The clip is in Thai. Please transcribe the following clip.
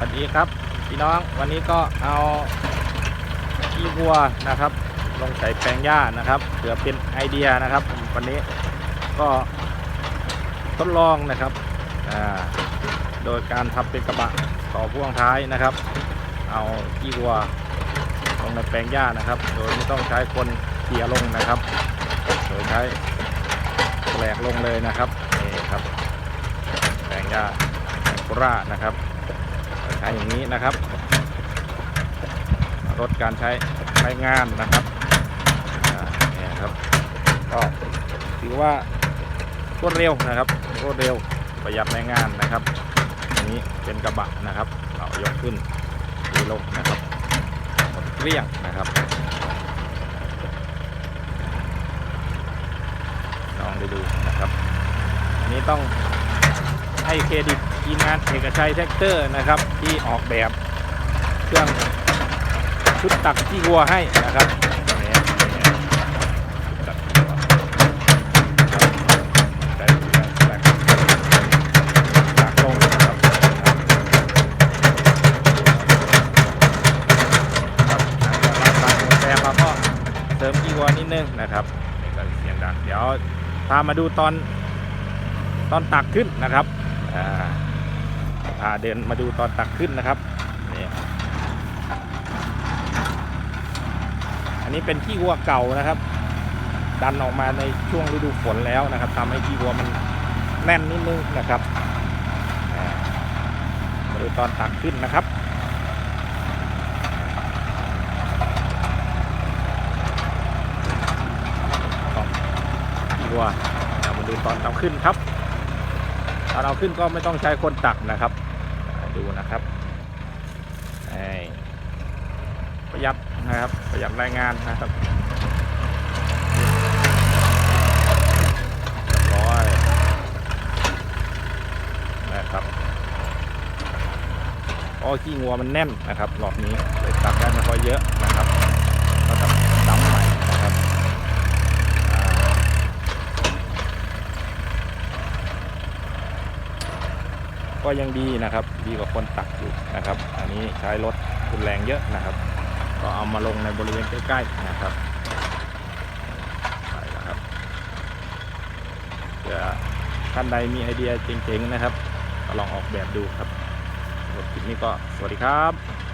สวัสดีครับพี่น้องวันนี้ก็เอาขี้วัวนะครับ ลงใส่แปลงหญ้านะครับเผื่อเป็นไอเดียนะครับ วันนี้ก็ทดลองนะครับอ่าโดยการทำเป็นกระบะต่อพ่วงท้ายนะครับ เอาขี้วัวลงในแปลงหญ้านะครับ โดยไม่ต้องใช้คนเขี่ยลงนะครับ โดยใช้แหลกลงเลยนะครับนี่ครับแปลงหญ้าแปลงกุรานะครับ ใช้อย่างนี้นะครับลดการใช้ใช้งานนะครับเนี่ยครับก็ถือว่ารวดเร็วนะครับ รวดเร็วประหยัดแรงงานนะครับอันนี้เป็นกระบะนะครับเรายกขึ้นดีลงนะครับหมดเกลี้ยงนะครับลองได้ดูนะครับอันนี้ต้องให้เครดิต ทีมงานเอกชัยแท็กเตอร์นะครับที่ออกแบบเครื่องชุดตักที่วัวให้นะครับเนี่ยเนี่ยชุดตักที่วัวครับได้เครื่องแรกตักลงนะครับครับหลังจากเราตักหมดแล้วเราก็เสริมที่วัวนิดนึงนะครับนี่ก็เสียงดังเดี๋ยวพามาดูตอนตอนตักขึ้นนะครับอ่าาเดินมาดูตอนตักขึ้นนะครับนี่อันนี้เป็นขี้วัวเก่านะครับ ดันออกมาในช่วงฤดูฝนแล้วนะครับทำให้ขี้วัวมันแน่นนิดนึงนะครับมาดูตอนตักขึ้นนะครับขี้วัวเอามาดูตอนตักขึ้นครับตอนเอาขึ้นก็ไม่ต้องใช้คนตักนะครับ ดูนะครับประหยัดนะครับ ประหยัดแรงงานนะครับร้อยนะครับเพราะขี้งัวมันแน่นนะครับรอบนี้เลยตักได้ไม่ค่อยเยอะนะครับก็จะดำใหม่นะครับอ่า ก็ยังดีนะครับ ดีกว่าคนตักอยู่นะครับ อันนี้ใช้รถรุนแรงเยอะนะครับ ก็เอามาลงในบริเวณใกล้ๆนะครับไปแล้วครับเผื่อท่านใดมีไอเดียเจ๋งๆนะครับก็ลองออกแบบดูครับสำหรับคลิปนี้ก็สวัสดีครับ